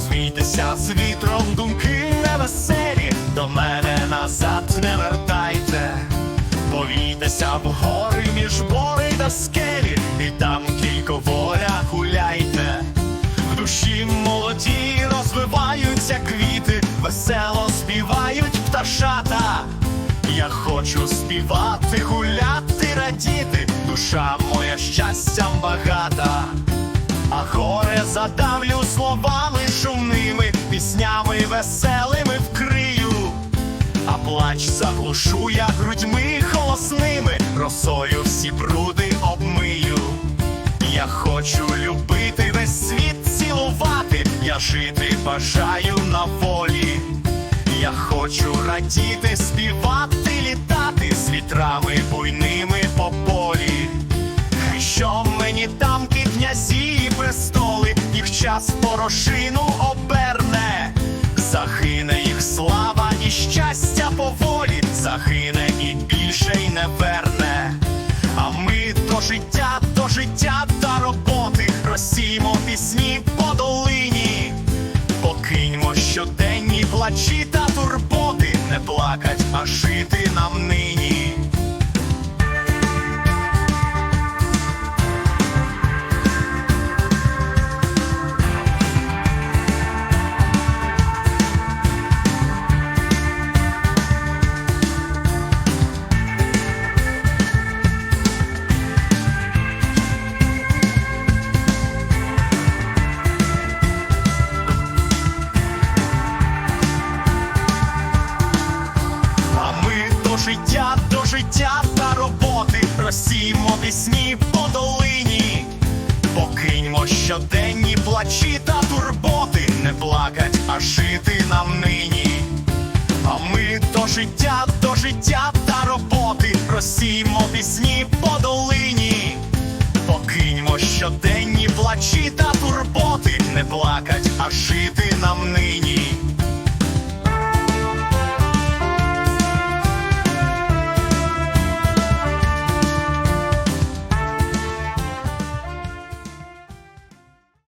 Розвійтеся з вітром думки невеселі, до мене назад не вертайте, повійтеся в гори між бори та скелі, і там тільки воля гуляйте. В душі молоді розвиваються квіти, весело співають пташата. Я хочу співати, гуляти, радіти, душа моя щастям багата. А горе задавлю словами піснями веселими вкрию, а плач заглушу я грудьми голосними, росою всі бруди обмию. Я хочу любити весь світ цілувати, я жити бажаю на волі. Я хочу радіти, співати, літати з вітрами буйними по полі. Що мені дамки, князі і престоли, їх час порошину оберне, загине їх слава і щастя поволі, загине і більше й не верне. А ми до життя, до життя та роботи розсіємо пісні по долині. Покиньмо щоденні плачі та турботи, не плакать, а жити нам нині. Життя, до життя та роботи. Розсіємо пісні по долині, покиньмо щоденні плачі та турботи, не плакать, а жити нам нині. А ми до життя, до життя та роботи. Розсіємо пісні по долині, покиньмо щоденні плачі та турботи, не плакать, а жити нам нині.